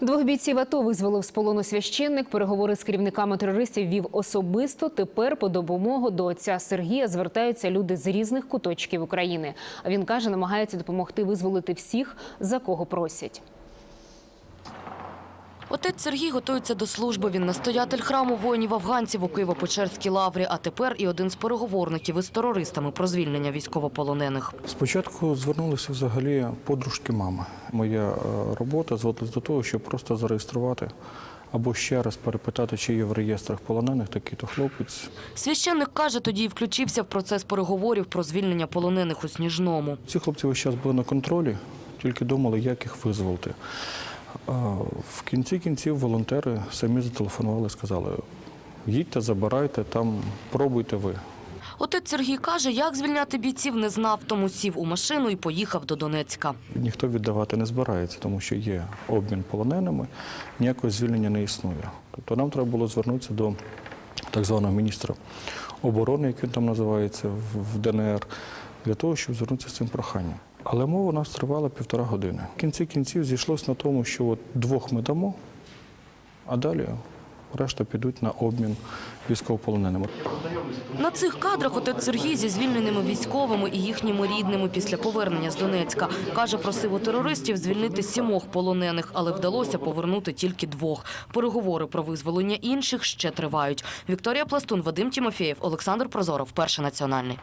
Двох бійців АТО визволив з полону священник. Переговори з керівниками терористів вів особисто. Тепер по допомогу до отця Сергія звертаються люди з різних куточків України. А він каже, намагається допомогти визволити всіх, за кого просять. Отець Сергій готується до служби. Він настоятель храму воїнів-афганців у Києво-Печерській лаврі, а тепер і один з переговорників із терористами про звільнення військовополонених. Спочатку звернулися взагалі подружки мами. Моя е, робота зводилась до того, щоб просто зареєструвати або ще раз перепитати, чи є в реєстрах полонених такий-то хлопець. Священник каже, тоді й включився в процес переговорів про звільнення полонених у Сніжному. Ці хлопці весь час були на контролі, тільки думали, як їх визволити. В кінці кінців волонтери самі зателефонували і сказали: їдьте, забирайте, там пробуйте ви. Отець Сергій каже, як звільняти бійців не знав, тому сів у машину і поїхав до Донецька. Ніхто віддавати не збирається, тому що є обмін полоненими, ніякого звільнення не існує. Тобто нам треба було звернутися до так званого міністра оборони, як він там називається, в ДНР, для того, щоб звернутися з цим проханням. Але мова у нас тривала півтора години. В кінці кінців зійшлося на тому, що от двох ми дамо, а далі решта підуть на обмін військовополоненими. На цих кадрах отець Сергій зі звільненими військовими і їхніми рідними після повернення з Донецька. Каже, просив у терористів звільнити сімох полонених, але вдалося повернути тільки двох. Переговори про визволення інших ще тривають. Вікторія Пластун, Вадим Тімофєєв, Олександр Прозоров, Перший національний.